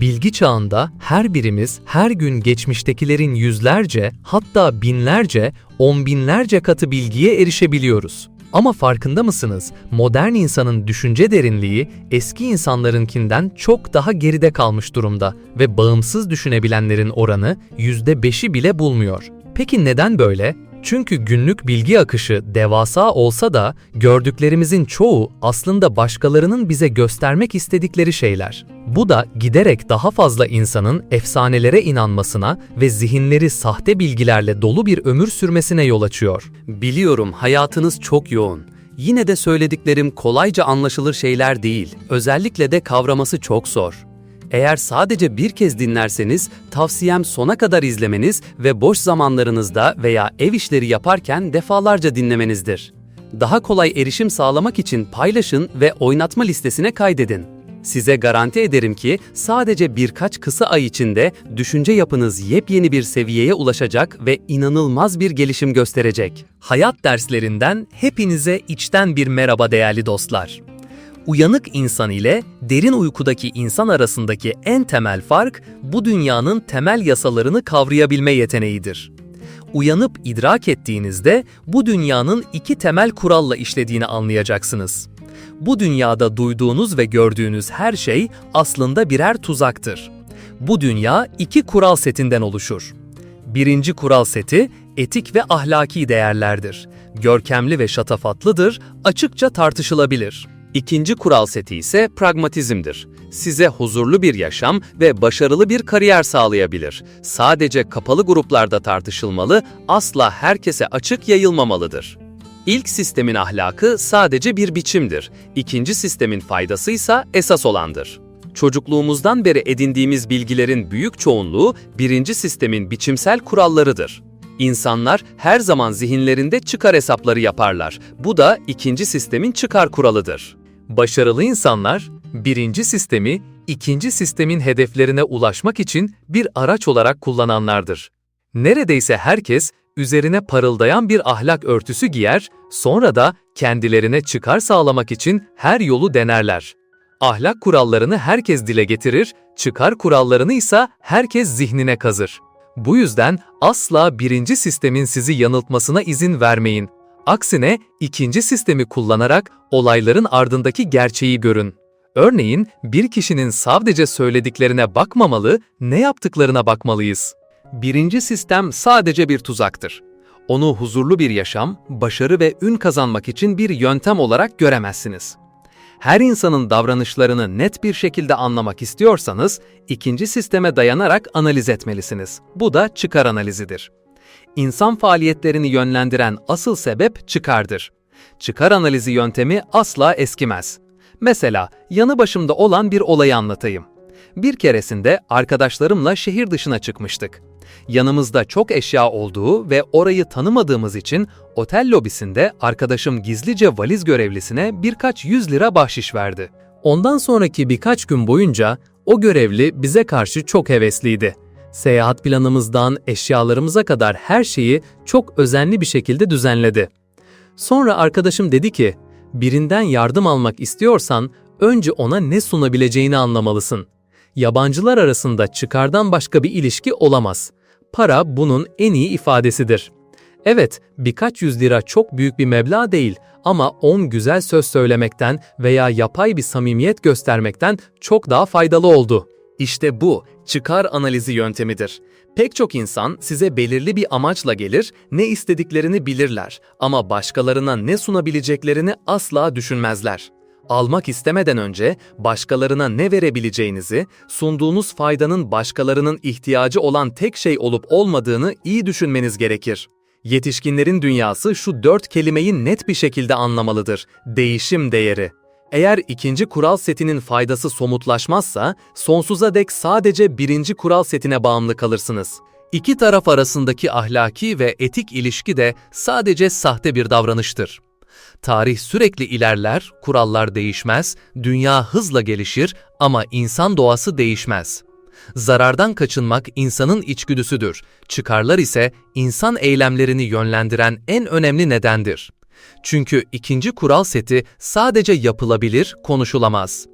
Bilgi çağında her birimiz her gün geçmiştekilerin yüzlerce, hatta binlerce, on binlerce katı bilgiye erişebiliyoruz. Ama farkında mısınız? Modern insanın düşünce derinliği eski insanlarınkinden çok daha geride kalmış durumda ve bağımsız düşünebilenlerin oranı %5'i bile bulmuyor. Peki neden böyle? Çünkü günlük bilgi akışı devasa olsa da gördüklerimizin çoğu aslında başkalarının bize göstermek istedikleri şeyler. Bu da giderek daha fazla insanın efsanelere inanmasına ve zihinleri sahte bilgilerle dolu bir ömür sürmesine yol açıyor. Biliyorum hayatınız çok yoğun. Yine de söylediklerim kolayca anlaşılır şeyler değil. Özellikle de kavraması çok zor. Eğer sadece bir kez dinlerseniz tavsiyem sona kadar izlemeniz ve boş zamanlarınızda veya ev işleri yaparken defalarca dinlemenizdir. Daha kolay erişim sağlamak için paylaşın ve oynatma listesine kaydedin. Size garanti ederim ki sadece birkaç kısa ay içinde düşünce yapınız yepyeni bir seviyeye ulaşacak ve inanılmaz bir gelişim gösterecek. Hayat derslerinden hepinize içten bir merhaba değerli dostlar. Uyanık insan ile derin uykudaki insan arasındaki en temel fark bu dünyanın temel yasalarını kavrayabilme yeteneğidir. Uyanıp idrak ettiğinizde bu dünyanın iki temel kuralla işlediğini anlayacaksınız. Bu dünyada duyduğunuz ve gördüğünüz her şey aslında birer tuzaktır. Bu dünya iki kural setinden oluşur. Birinci kural seti etik ve ahlaki değerlerdir. Görkemli ve şatafatlıdır, açıkça tartışılabilir. İkinci kural seti ise pragmatizmdir. Size huzurlu bir yaşam ve başarılı bir kariyer sağlayabilir. Sadece kapalı gruplarda tartışılmalı, asla herkese açık yayılmamalıdır. İlk sistemin ahlakı sadece bir biçimdir. İkinci sistemin faydası ise esas olandır. Çocukluğumuzdan beri edindiğimiz bilgilerin büyük çoğunluğu birinci sistemin biçimsel kurallarıdır. İnsanlar her zaman zihinlerinde çıkar hesapları yaparlar. Bu da ikinci sistemin çıkar kuralıdır. Başarılı insanlar, birinci sistemi, ikinci sistemin hedeflerine ulaşmak için bir araç olarak kullananlardır. Neredeyse herkes üzerine parıldayan bir ahlak örtüsü giyer, sonra da kendilerine çıkar sağlamak için her yolu denerler. Ahlak kurallarını herkes dile getirir, çıkar kurallarını ise herkes zihnine kazır. Bu yüzden asla birinci sistemin sizi yanıltmasına izin vermeyin. Aksine ikinci sistemi kullanarak olayların ardındaki gerçeği görün. Örneğin bir kişinin sadece söylediklerine bakmamalı, ne yaptıklarına bakmalıyız. Birinci sistem sadece bir tuzaktır. Onu huzurlu bir yaşam, başarı ve ün kazanmak için bir yöntem olarak göremezsiniz. Her insanın davranışlarını net bir şekilde anlamak istiyorsanız, ikinci sisteme dayanarak analiz etmelisiniz. Bu da çıkar analizidir. İnsan faaliyetlerini yönlendiren asıl sebep çıkardır. Çıkar analizi yöntemi asla eskimez. Mesela yanı başımda olan bir olayı anlatayım. Bir keresinde arkadaşlarımla şehir dışına çıkmıştık. Yanımızda çok eşya olduğu ve orayı tanımadığımız için otel lobisinde arkadaşım gizlice valiz görevlisine birkaç yüz lira bahşiş verdi. Ondan sonraki birkaç gün boyunca o görevli bize karşı çok hevesliydi. Seyahat planımızdan eşyalarımıza kadar her şeyi çok özenli bir şekilde düzenledi. Sonra arkadaşım dedi ki, birinden yardım almak istiyorsan önce ona ne sunabileceğini anlamalısın. Yabancılar arasında çıkardan başka bir ilişki olamaz. Para bunun en iyi ifadesidir. Evet, birkaç yüz lira çok büyük bir meblağ değil ama on güzel söz söylemekten veya yapay bir samimiyet göstermekten çok daha faydalı oldu. İşte bu çıkar analizi yöntemidir. Pek çok insan size belirli bir amaçla gelir, ne istediklerini bilirler ama başkalarına ne sunabileceklerini asla düşünmezler. Almak istemeden önce başkalarına ne verebileceğinizi, sunduğunuz faydanın başkalarının ihtiyacı olan tek şey olup olmadığını iyi düşünmeniz gerekir. Yetişkinlerin dünyası şu dört kelimeyi net bir şekilde anlamalıdır. Değişim değeri. Eğer ikinci kural setinin faydası somutlaşmazsa, sonsuza dek sadece birinci kural setine bağımlı kalırsınız. İki taraf arasındaki ahlaki ve etik ilişki de sadece sahte bir davranıştır. Tarih sürekli ilerler, kurallar değişmez, dünya hızla gelişir ama insan doğası değişmez. Zarardan kaçınmak insanın içgüdüsüdür. Çıkarlar ise insan eylemlerini yönlendiren en önemli nedendir. Çünkü ikinci kural seti sadece yapılabilir, konuşulamaz.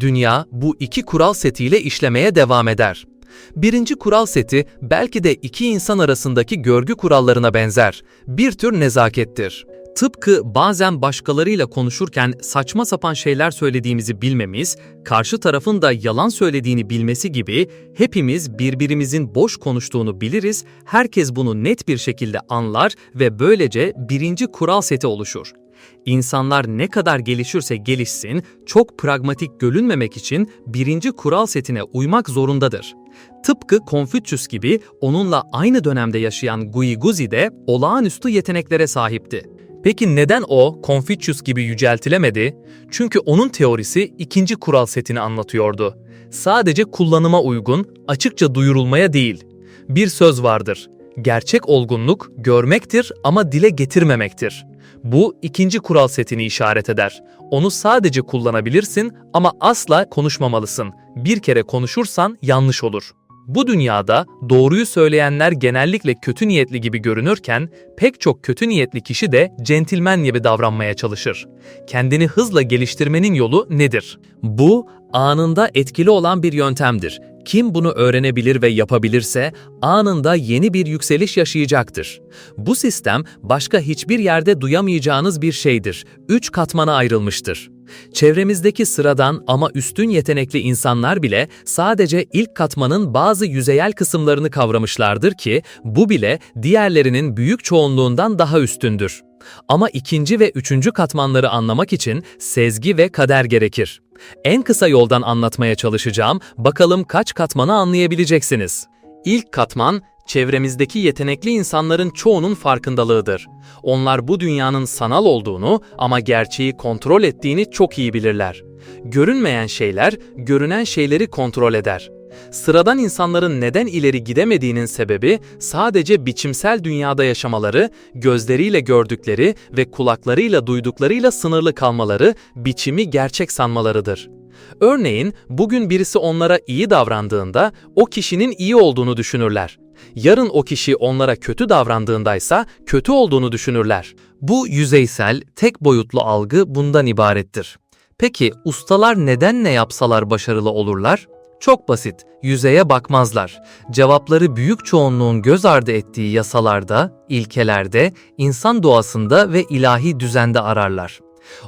Dünya bu iki kural setiyle işlemeye devam eder. Birinci kural seti belki de iki insan arasındaki görgü kurallarına benzer. Bir tür nezakettir. Tıpkı bazen başkalarıyla konuşurken saçma sapan şeyler söylediğimizi bilmemiz, karşı tarafın da yalan söylediğini bilmesi gibi hepimiz birbirimizin boş konuştuğunu biliriz, herkes bunu net bir şekilde anlar ve böylece birinci kural seti oluşur. İnsanlar ne kadar gelişirse gelişsin, çok pragmatik görünmemek için birinci kural setine uymak zorundadır. Tıpkı Confucius gibi onunla aynı dönemde yaşayan Guiguzi de olağanüstü yeteneklere sahipti. Peki neden o Confucius gibi yüceltilemedi? Çünkü onun teorisi ikinci kural setini anlatıyordu. Sadece kullanıma uygun, açıkça duyurulmaya değil. Bir söz vardır. Gerçek olgunluk görmektir ama dile getirmemektir. Bu ikinci kural setini işaret eder. Onu sadece kullanabilirsin ama asla konuşmamalısın. Bir kere konuşursan yanlış olur. Bu dünyada doğruyu söyleyenler genellikle kötü niyetli gibi görünürken pek çok kötü niyetli kişi de centilmen gibi davranmaya çalışır. Kendini hızla geliştirmenin yolu nedir? Bu anında etkili olan bir yöntemdir. Kim bunu öğrenebilir ve yapabilirse anında yeni bir yükseliş yaşayacaktır. Bu sistem başka hiçbir yerde duyamayacağınız bir şeydir. Üç katmana ayrılmıştır. Çevremizdeki sıradan ama üstün yetenekli insanlar bile sadece ilk katmanın bazı yüzeyel kısımlarını kavramışlardır ki bu bile diğerlerinin büyük çoğunluğundan daha üstündür. Ama ikinci ve üçüncü katmanları anlamak için sezgi ve kader gerekir. En kısa yoldan anlatmaya çalışacağım, bakalım kaç katmanı anlayabileceksiniz. İlk katman, çevremizdeki yetenekli insanların çoğunun farkındalığıdır. Onlar bu dünyanın sanal olduğunu ama gerçeği kontrol ettiğini çok iyi bilirler. Görünmeyen şeyler, görünen şeyleri kontrol eder. Sıradan insanların neden ileri gidemediğinin sebebi sadece biçimsel dünyada yaşamaları, gözleriyle gördükleri ve kulaklarıyla duyduklarıyla sınırlı kalmaları, biçimi gerçek sanmalarıdır. Örneğin bugün birisi onlara iyi davrandığında o kişinin iyi olduğunu düşünürler. Yarın o kişi onlara kötü davrandığındaysa kötü olduğunu düşünürler. Bu yüzeysel, tek boyutlu algı bundan ibarettir. Peki ustalar neden ne yapsalar başarılı olurlar? Çok basit, yüzeye bakmazlar. Cevapları büyük çoğunluğun göz ardı ettiği yasalarda, ilkelerde, insan doğasında ve ilahi düzende ararlar.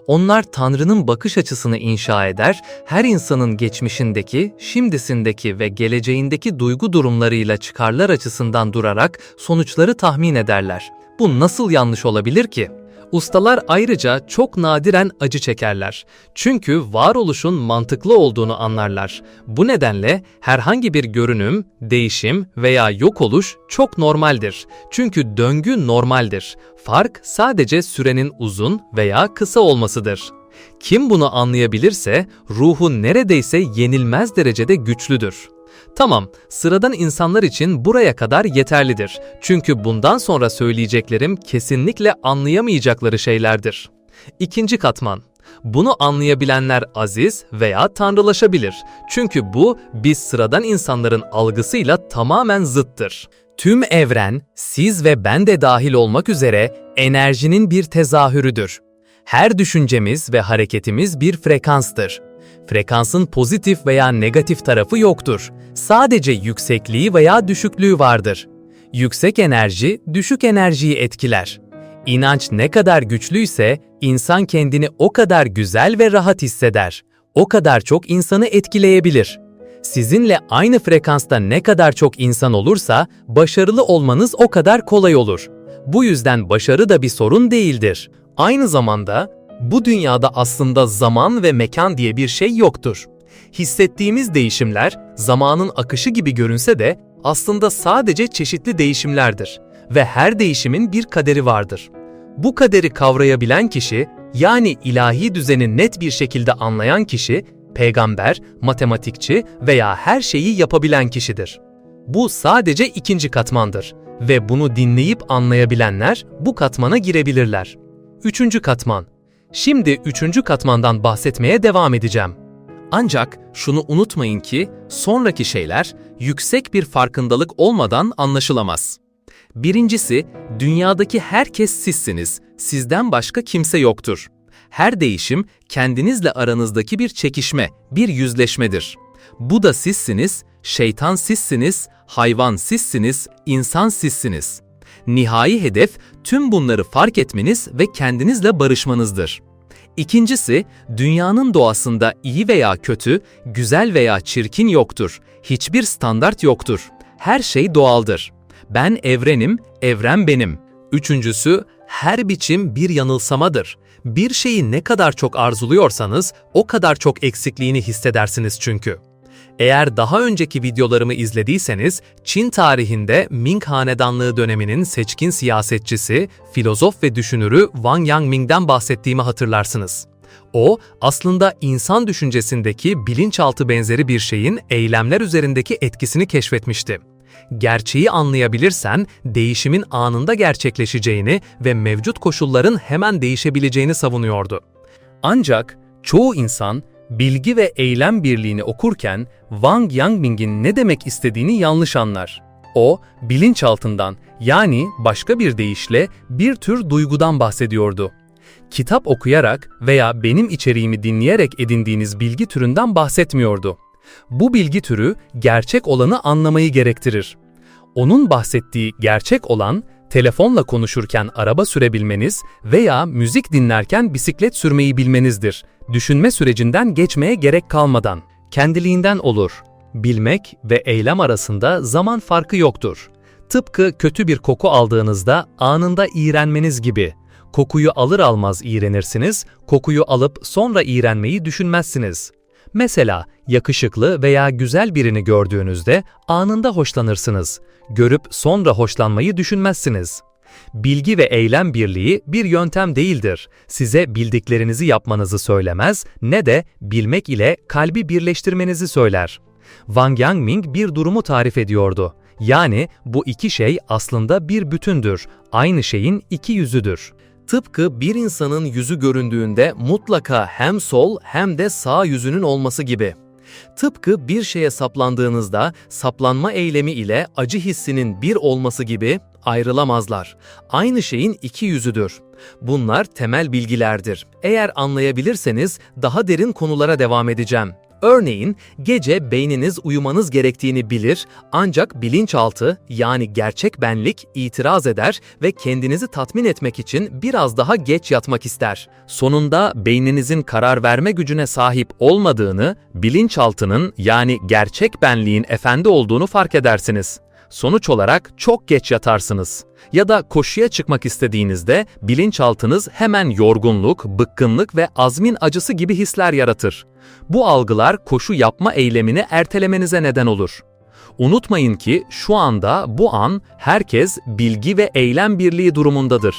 Onlar Tanrı'nın bakış açısını inşa eder, her insanın geçmişindeki, şimdisindeki ve geleceğindeki duygu durumlarıyla çıkarlar açısından durarak sonuçları tahmin ederler. Bu nasıl yanlış olabilir ki? Ustalar ayrıca çok nadiren acı çekerler. Çünkü varoluşun mantıklı olduğunu anlarlar. Bu nedenle herhangi bir görünüm, değişim veya yok oluş çok normaldir. Çünkü döngü normaldir. Fark sadece sürenin uzun veya kısa olmasıdır. Kim bunu anlayabilirse ruhu neredeyse yenilmez derecede güçlüdür. Tamam, sıradan insanlar için buraya kadar yeterlidir. Çünkü bundan sonra söyleyeceklerim kesinlikle anlayamayacakları şeylerdir. İkinci katman. Bunu anlayabilenler aziz veya tanrılaşabilir. Çünkü bu biz sıradan insanların algısıyla tamamen zıttır. Tüm evren, siz ve ben de dahil olmak üzere enerjinin bir tezahürüdür. Her düşüncemiz ve hareketimiz bir frekanstır. Frekansın pozitif veya negatif tarafı yoktur. Sadece yüksekliği veya düşüklüğü vardır. Yüksek enerji düşük enerjiyi etkiler. İnanç ne kadar güçlüyse insan kendini o kadar güzel ve rahat hisseder. O kadar çok insanı etkileyebilir. Sizinle aynı frekansta ne kadar çok insan olursa başarılı olmanız o kadar kolay olur. Bu yüzden başarı da bir sorun değildir. Aynı zamanda bu dünyada aslında zaman ve mekan diye bir şey yoktur. Hissettiğimiz değişimler zamanın akışı gibi görünse de aslında sadece çeşitli değişimlerdir ve her değişimin bir kaderi vardır. Bu kaderi kavrayabilen kişi, yani ilahi düzeni net bir şekilde anlayan kişi, peygamber, matematikçi veya her şeyi yapabilen kişidir. Bu sadece ikinci katmandır ve bunu dinleyip anlayabilenler bu katmana girebilirler. Üçüncü katman. Şimdi üçüncü katmandan bahsetmeye devam edeceğim. Ancak şunu unutmayın ki sonraki şeyler yüksek bir farkındalık olmadan anlaşılamaz. Birincisi, dünyadaki herkes sizsiniz, sizden başka kimse yoktur. Her değişim kendinizle aranızdaki bir çekişme, bir yüzleşmedir. Bu da sizsiniz, şeytan sizsiniz, hayvan sizsiniz, insan sizsiniz. Nihai hedef tüm bunları fark etmeniz ve kendinizle barışmanızdır. İkincisi, dünyanın doğasında iyi veya kötü, güzel veya çirkin yoktur. Hiçbir standart yoktur. Her şey doğaldır. Ben evrenim, evren benim. Üçüncüsü, her biçim bir yanılsamadır. Bir şeyi ne kadar çok arzuluyorsanız o kadar çok eksikliğini hissedersiniz çünkü. Eğer daha önceki videolarımı izlediyseniz, Çin tarihinde Ming Hanedanlığı döneminin seçkin siyasetçisi, filozof ve düşünürü Wang Yangming'den bahsettiğimi hatırlarsınız. O, aslında insan düşüncesindeki bilinçaltı benzeri bir şeyin eylemler üzerindeki etkisini keşfetmişti. Gerçeği anlayabilirsen, değişimin anında gerçekleşeceğini ve mevcut koşulların hemen değişebileceğini savunuyordu. Ancak çoğu insan bilgi ve eylem birliğini okurken Wang Yangming'in ne demek istediğini yanlış anlar. O, bilinçaltından yani başka bir deyişle bir tür duygudan bahsediyordu. Kitap okuyarak veya benim içeriğimi dinleyerek edindiğiniz bilgi türünden bahsetmiyordu. Bu bilgi türü gerçek olanı anlamayı gerektirir. Onun bahsettiği gerçek olan, telefonla konuşurken araba sürebilmeniz veya müzik dinlerken bisiklet sürmeyi bilmenizdir. Düşünme sürecinden geçmeye gerek kalmadan. Kendiliğinden olur. Bilmek ve eylem arasında zaman farkı yoktur. Tıpkı kötü bir koku aldığınızda anında iğrenmeniz gibi. Kokuyu alır almaz iğrenirsiniz, kokuyu alıp sonra iğrenmeyi düşünmezsiniz. Mesela yakışıklı veya güzel birini gördüğünüzde anında hoşlanırsınız. Görüp sonra hoşlanmayı düşünmezsiniz. Bilgi ve eylem birliği bir yöntem değildir. Size bildiklerinizi yapmanızı söylemez ne de bilmek ile kalbi birleştirmenizi söyler. Wang Yangming bir durumu tarif ediyordu. Yani bu iki şey aslında bir bütündür, aynı şeyin iki yüzüdür. Tıpkı bir insanın yüzü göründüğünde mutlaka hem sol hem de sağ yüzünün olması gibi. Tıpkı bir şeye saplandığınızda saplanma eylemi ile acı hissinin bir olması gibi ayrılamazlar. Aynı şeyin iki yüzüdür. Bunlar temel bilgilerdir. Eğer anlayabilirseniz daha derin konulara devam edeceğim. Örneğin gece beyniniz uyumanız gerektiğini bilir ancak bilinçaltı yani gerçek benlik itiraz eder ve kendinizi tatmin etmek için biraz daha geç yatmak ister. Sonunda beyninizin karar verme gücüne sahip olmadığını, bilinçaltının yani gerçek benliğin efendi olduğunu fark edersiniz. Sonuç olarak çok geç yatarsınız. Ya da koşuya çıkmak istediğinizde bilinçaltınız hemen yorgunluk, bıkkınlık ve azmin acısı gibi hisler yaratır. Bu algılar koşu yapma eylemini ertelemenize neden olur. Unutmayın ki şu anda bu an herkes bilgi ve eylem birliği durumundadır.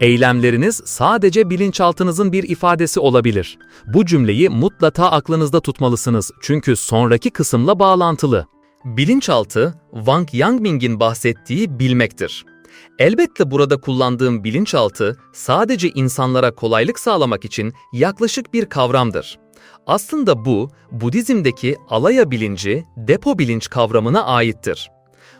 Eylemleriniz sadece bilinçaltınızın bir ifadesi olabilir. Bu cümleyi mutlaka aklınızda tutmalısınız çünkü sonraki kısımla bağlantılı. Bilinçaltı, Wang Yangming'in bahsettiği bilmektir. Elbette burada kullandığım bilinçaltı sadece insanlara kolaylık sağlamak için yaklaşık bir kavramdır. Aslında bu, Budizm'deki alaya bilinci, depo bilinç kavramına aittir.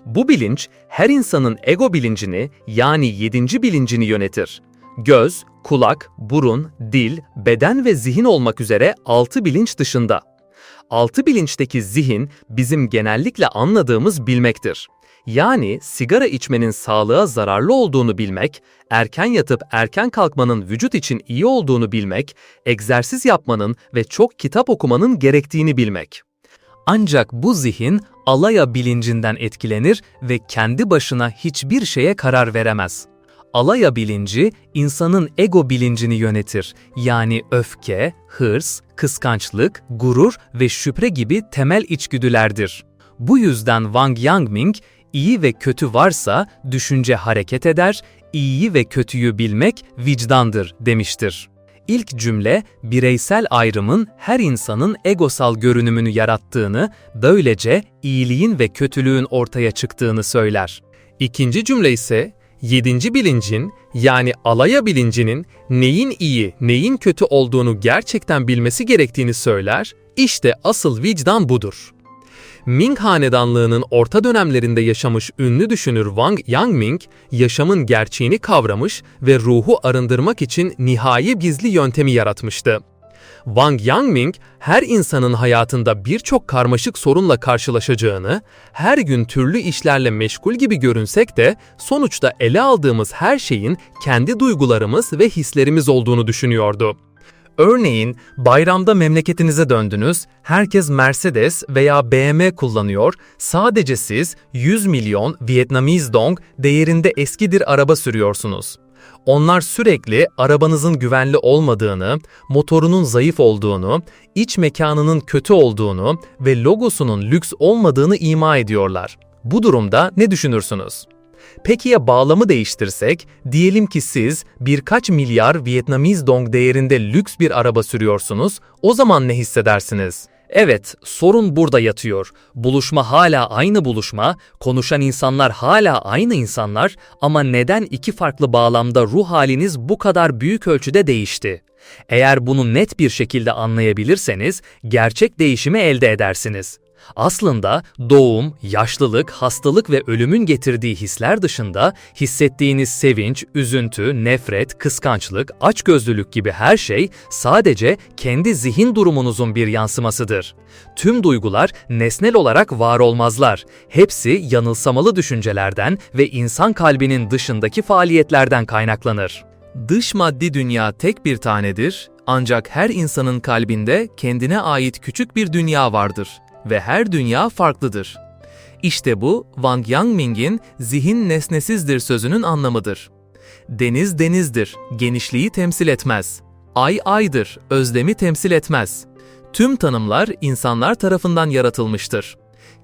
Bu bilinç, her insanın ego bilincini yani yedinci bilincini yönetir. Göz, kulak, burun, dil, beden ve zihin olmak üzere altı bilinç dışında. Altı bilinçteki zihin bizim genellikle anladığımız bilmektir. Yani sigara içmenin sağlığa zararlı olduğunu bilmek, erken yatıp erken kalkmanın vücut için iyi olduğunu bilmek, egzersiz yapmanın ve çok kitap okumanın gerektiğini bilmek. Ancak bu zihin alaya bilincinden etkilenir ve kendi başına hiçbir şeye karar veremez. Alaya bilinci insanın ego bilincini yönetir. Yani öfke, hırs, kıskançlık, gurur ve şüphe gibi temel içgüdülerdir. Bu yüzden Wang Yangming, iyi ve kötü varsa düşünce hareket eder, iyiyi ve kötüyü bilmek vicdandır demiştir. İlk cümle bireysel ayrımın her insanın egosal görünümünü yarattığını, böylece iyiliğin ve kötülüğün ortaya çıktığını söyler. İkinci cümle ise yedinci bilincin yani alaya bilincinin neyin iyi, neyin kötü olduğunu gerçekten bilmesi gerektiğini söyler. İşte asıl vicdan budur. Ming Hanedanlığı'nın orta dönemlerinde yaşamış ünlü düşünür Wang Yangming, yaşamın gerçeğini kavramış ve ruhu arındırmak için nihai gizli yöntemi yaratmıştı. Wang Yangming, her insanın hayatında birçok karmaşık sorunla karşılaşacağını, her gün türlü işlerle meşgul gibi görünsek de sonuçta ele aldığımız her şeyin kendi duygularımız ve hislerimiz olduğunu düşünüyordu. Örneğin bayramda memleketinize döndünüz, herkes Mercedes veya BMW kullanıyor, sadece siz 100 milyon Vietnamese dong değerinde eskidir araba sürüyorsunuz. Onlar sürekli arabanızın güvenli olmadığını, motorunun zayıf olduğunu, iç mekanının kötü olduğunu ve logosunun lüks olmadığını ima ediyorlar. Bu durumda ne düşünürsünüz? Peki ya bağlamı değiştirsek, diyelim ki siz birkaç milyar Vietnamese dong değerinde lüks bir araba sürüyorsunuz, o zaman ne hissedersiniz? Evet, sorun burada yatıyor. Buluşma hala aynı buluşma, konuşan insanlar hala aynı insanlar ama neden iki farklı bağlamda ruh haliniz bu kadar büyük ölçüde değişti? Eğer bunu net bir şekilde anlayabilirseniz gerçek değişimi elde edersiniz. Aslında doğum, yaşlılık, hastalık ve ölümün getirdiği hisler dışında hissettiğiniz sevinç, üzüntü, nefret, kıskançlık, açgözlülük gibi her şey sadece kendi zihin durumunuzun bir yansımasıdır. Tüm duygular nesnel olarak var olmazlar. Hepsi yanılsamalı düşüncelerden ve insan kalbinin dışındaki faaliyetlerden kaynaklanır. Dış maddi dünya tek bir tanedir, ancak her insanın kalbinde kendine ait küçük bir dünya vardır ve her dünya farklıdır. İşte bu Wang Yangming'in zihin nesnesizdir sözünün anlamıdır. Deniz denizdir, genişliği temsil etmez. Ay aydır, özlemi temsil etmez. Tüm tanımlar insanlar tarafından yaratılmıştır.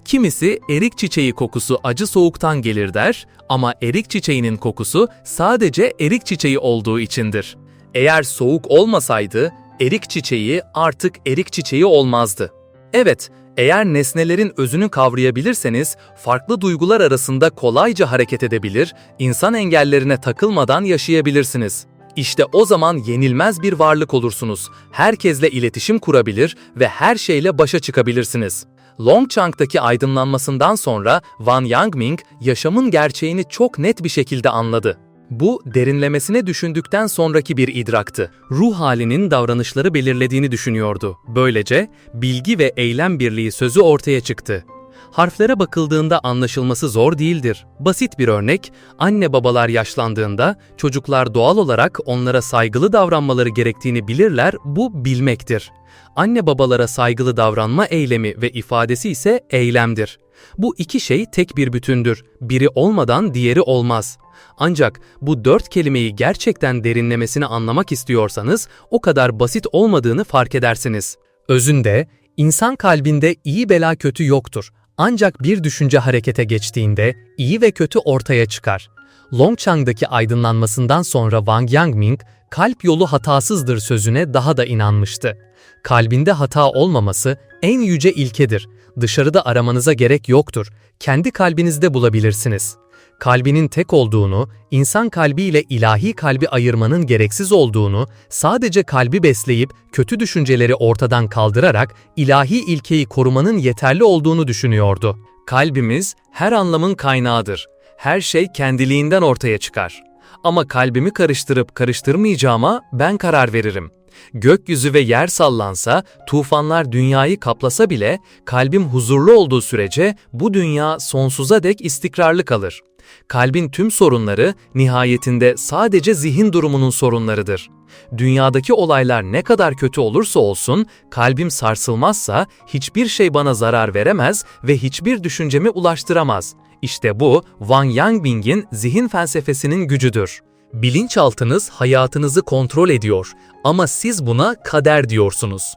Kimisi erik çiçeği kokusu acı soğuktan gelir der ama erik çiçeğinin kokusu sadece erik çiçeği olduğu içindir. Eğer soğuk olmasaydı erik çiçeği artık erik çiçeği olmazdı. Evet, eğer nesnelerin özünü kavrayabilirseniz farklı duygular arasında kolayca hareket edebilir, insan engellerine takılmadan yaşayabilirsiniz. İşte o zaman yenilmez bir varlık olursunuz. Herkesle iletişim kurabilir ve her şeyle başa çıkabilirsiniz. Longchang'daki aydınlanmasından sonra Van Yangming yaşamın gerçeğini çok net bir şekilde anladı. Bu derinlemesine düşündükten sonraki bir idraktı. Ruh halinin davranışları belirlediğini düşünüyordu. Böylece bilgi ve eylem birliği sözü ortaya çıktı. Harflere bakıldığında anlaşılması zor değildir. Basit bir örnek, anne babalar yaşlandığında çocuklar doğal olarak onlara saygılı davranmaları gerektiğini bilirler, bu bilmektir. Anne babalara saygılı davranma eylemi ve ifadesi ise eylemdir. Bu iki şey tek bir bütündür. Biri olmadan diğeri olmaz. Ancak bu dört kelimeyi gerçekten derinlemesine anlamak istiyorsanız o kadar basit olmadığını fark edersiniz. Özünde insan kalbinde iyi bela kötü yoktur. Ancak bir düşünce harekete geçtiğinde iyi ve kötü ortaya çıkar. Longchang'daki aydınlanmasından sonra Wang Yangming, kalp yolu hatasızdır sözüne daha da inanmıştı. Kalbinde hata olmaması en yüce ilkedir. Dışarıda aramanıza gerek yoktur. Kendi kalbinizde bulabilirsiniz. Kalbinin tek olduğunu, insan kalbiyle ilahi kalbi ayırmanın gereksiz olduğunu, sadece kalbi besleyip kötü düşünceleri ortadan kaldırarak ilahi ilkeyi korumanın yeterli olduğunu düşünüyordu. Kalbimiz her anlamın kaynağıdır. Her şey kendiliğinden ortaya çıkar. Ama kalbimi karıştırıp karıştırmayacağıma ben karar veririm. Gökyüzü ve yer sallansa, tufanlar dünyayı kaplasa bile kalbim huzurlu olduğu sürece bu dünya sonsuza dek istikrarlı kalır. Kalbin tüm sorunları nihayetinde sadece zihin durumunun sorunlarıdır. Dünyadaki olaylar ne kadar kötü olursa olsun, kalbim sarsılmazsa hiçbir şey bana zarar veremez ve hiçbir düşüncemi ulaştıramaz. İşte bu Wang Yangbing'in zihin felsefesinin gücüdür. Bilinçaltınız hayatınızı kontrol ediyor ama siz buna kader diyorsunuz.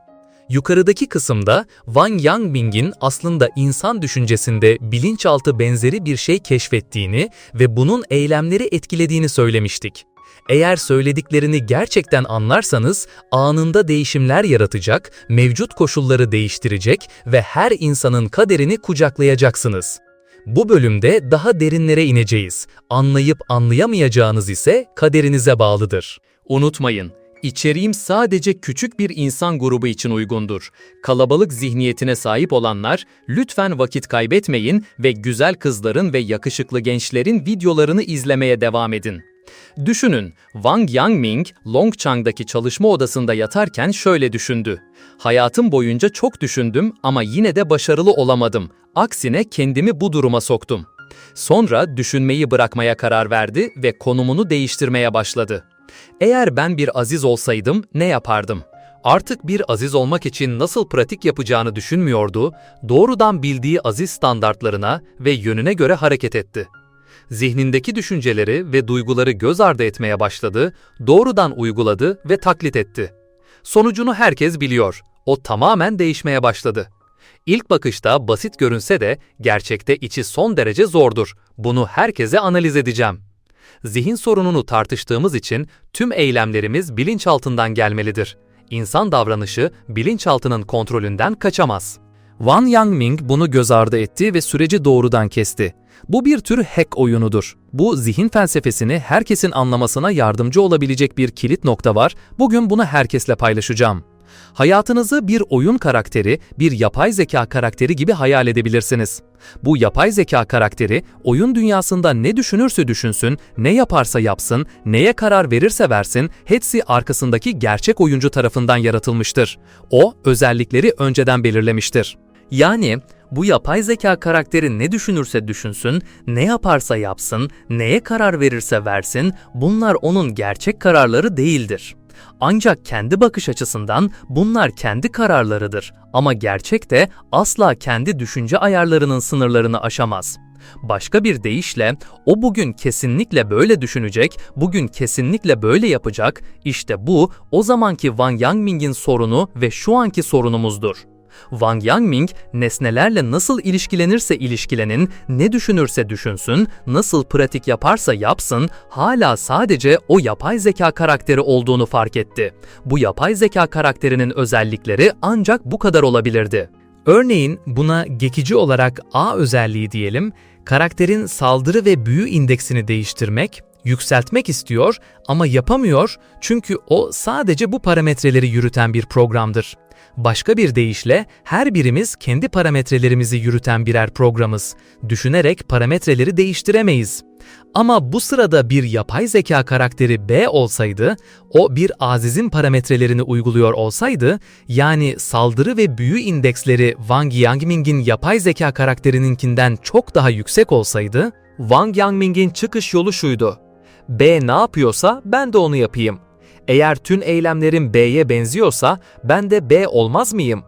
Yukarıdaki kısımda Wang Yangbing'in aslında insan düşüncesinde bilinçaltı benzeri bir şey keşfettiğini ve bunun eylemleri etkilediğini söylemiştik. Eğer söylediklerini gerçekten anlarsanız anında değişimler yaratacak, mevcut koşulları değiştirecek ve her insanın kaderini kucaklayacaksınız. Bu bölümde daha derinlere ineceğiz. Anlayıp anlayamayacağınız ise kaderinize bağlıdır. Unutmayın, İçeriğim sadece küçük bir insan grubu için uygundur. Kalabalık zihniyetine sahip olanlar lütfen vakit kaybetmeyin ve güzel kızların ve yakışıklı gençlerin videolarını izlemeye devam edin. Düşünün, Wang Yangming, Longchang'daki çalışma odasında yatarken şöyle düşündü. Hayatım boyunca çok düşündüm ama yine de başarılı olamadım. Aksine kendimi bu duruma soktum. Sonra düşünmeyi bırakmaya karar verdi ve konumunu değiştirmeye başladı. Eğer ben bir aziz olsaydım ne yapardım? Artık bir aziz olmak için nasıl pratik yapacağını düşünmüyordu, doğrudan bildiği aziz standartlarına ve yönüne göre hareket etti. Zihnindeki düşünceleri ve duyguları göz ardı etmeye başladı, doğrudan uyguladı ve taklit etti. Sonucunu herkes biliyor. O tamamen değişmeye başladı. İlk bakışta basit görünse de gerçekte içi son derece zordur. Bunu herkese analiz edeceğim. Zihin sorununu tartıştığımız için tüm eylemlerimiz bilinçaltından gelmelidir. İnsan davranışı bilinçaltının kontrolünden kaçamaz. Wang Yangming bunu göz ardı etti ve süreci doğrudan kesti. Bu bir tür hack oyunudur. Bu zihin felsefesini herkesin anlamasına yardımcı olabilecek bir kilit nokta var. Bugün bunu herkesle paylaşacağım. Hayatınızı bir oyun karakteri, bir yapay zeka karakteri gibi hayal edebilirsiniz. Bu yapay zeka karakteri oyun dünyasında ne düşünürse düşünsün, ne yaparsa yapsın, neye karar verirse versin, hepsi arkasındaki gerçek oyuncu tarafından yaratılmıştır. O özellikleri önceden belirlemiştir. Yani bu yapay zeka karakteri ne düşünürse düşünsün, ne yaparsa yapsın, neye karar verirse versin, bunlar onun gerçek kararları değildir. Ancak kendi bakış açısından bunlar kendi kararlarıdır ama gerçekte asla kendi düşünce ayarlarının sınırlarını aşamaz. Başka bir deyişle o bugün kesinlikle böyle düşünecek, bugün kesinlikle böyle yapacak. İşte bu o zamanki Wang Yangming'in sorunu ve şu anki sorunumuzdur. Wang Yangming, nesnelerle nasıl ilişkilenirse ilişkilenin, ne düşünürse düşünsün, nasıl pratik yaparsa yapsın, hala sadece o yapay zeka karakteri olduğunu fark etti. Bu yapay zeka karakterinin özellikleri ancak bu kadar olabilirdi. Örneğin buna geçici olarak A özelliği diyelim, karakterin saldırı ve büyü indeksini değiştirmek, yükseltmek istiyor ama yapamıyor çünkü o sadece bu parametreleri yürüten bir programdır. Başka bir deyişle her birimiz kendi parametrelerimizi yürüten birer programız. Düşünerek parametreleri değiştiremeyiz. Ama bu sırada bir yapay zeka karakteri B olsaydı, o bir azizin parametrelerini uyguluyor olsaydı, yani saldırı ve büyü indeksleri Wang Yangming'in yapay zeka karakterininkinden çok daha yüksek olsaydı, Wang Yangming'in çıkış yolu şuydu. B ne yapıyorsa ben de onu yapayım. Eğer tüm eylemlerim B'ye benziyorsa ben de B olmaz mıyım?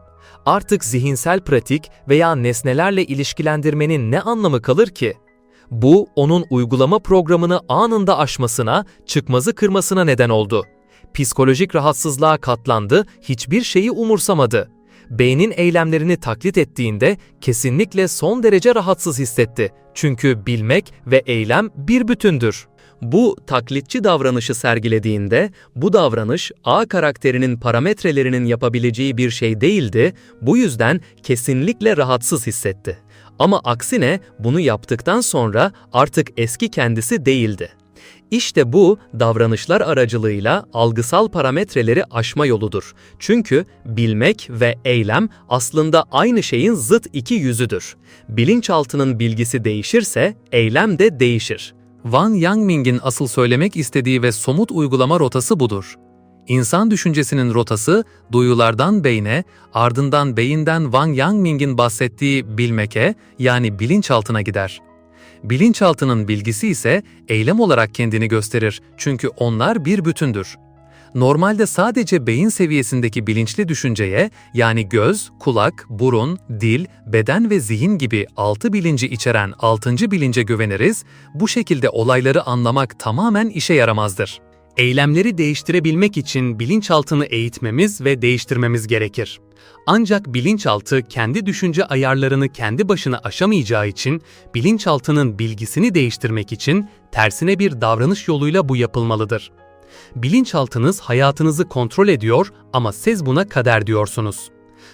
Artık zihinsel pratik veya nesnelerle ilişkilendirmenin ne anlamı kalır ki? Bu onun uygulama programını anında aşmasına, çıkmazı kırmasına neden oldu. Psikolojik rahatsızlığa katlandı, hiçbir şeyi umursamadı. Beynin eylemlerini taklit ettiğinde kesinlikle son derece rahatsız hissetti. Çünkü bilmek ve eylem bir bütündür. Bu taklitçi davranışı sergilediğinde bu davranış A karakterinin parametrelerinin yapabileceği bir şey değildi, bu yüzden kesinlikle rahatsız hissetti. Ama aksine bunu yaptıktan sonra artık eski kendisi değildi. İşte bu davranışlar aracılığıyla algısal parametreleri aşma yoludur. Çünkü bilmek ve eylem aslında aynı şeyin zıt iki yüzüdür. Bilinçaltının bilgisi değişirse eylem de değişir. Wang Yangming'in asıl söylemek istediği ve somut uygulama rotası budur. İnsan düşüncesinin rotası duyulardan beyne, ardından beyinden Wang Yangming'in bahsettiği bilmeke yani bilinçaltına gider. Bilinçaltının bilgisi ise eylem olarak kendini gösterir çünkü onlar bir bütündür. Normalde sadece beyin seviyesindeki bilinçli düşünceye yani göz, kulak, burun, dil, beden ve zihin gibi altı bilinci içeren altıncı bilince güveniriz, bu şekilde olayları anlamak tamamen işe yaramazdır. Eylemleri değiştirebilmek için bilinçaltını eğitmemiz ve değiştirmemiz gerekir. Ancak bilinçaltı kendi düşünce ayarlarını kendi başına aşamayacağı için bilinçaltının bilgisini değiştirmek için tersine bir davranış yoluyla bu yapılmalıdır. Bilinçaltınız hayatınızı kontrol ediyor ama siz buna kader diyorsunuz.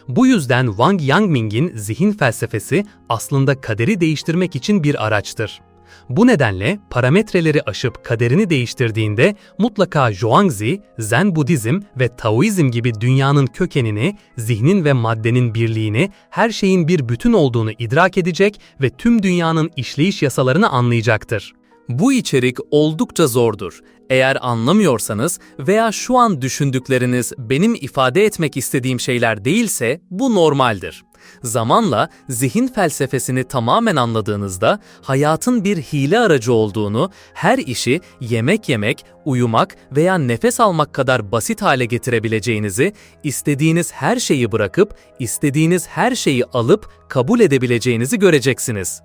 Bu yüzden Wang Yangming'in zihin felsefesi aslında kaderi değiştirmek için bir araçtır. Bu nedenle parametreleri aşıp kaderini değiştirdiğinde mutlaka Zhuangzi, Zen Budizm ve Taoizm gibi dünyanın kökenini, zihnin ve maddenin birliğini, her şeyin bir bütün olduğunu idrak edecek ve tüm dünyanın işleyiş yasalarını anlayacaktır. Bu içerik oldukça zordur. Eğer anlamıyorsanız veya şu an düşündükleriniz benim ifade etmek istediğim şeyler değilse bu normaldir. Zamanla zihin felsefesini tamamen anladığınızda hayatın bir hile aracı olduğunu, her işi yemek yemek, uyumak veya nefes almak kadar basit hale getirebileceğinizi, istediğiniz her şeyi bırakıp istediğiniz her şeyi alıp kabul edebileceğinizi göreceksiniz.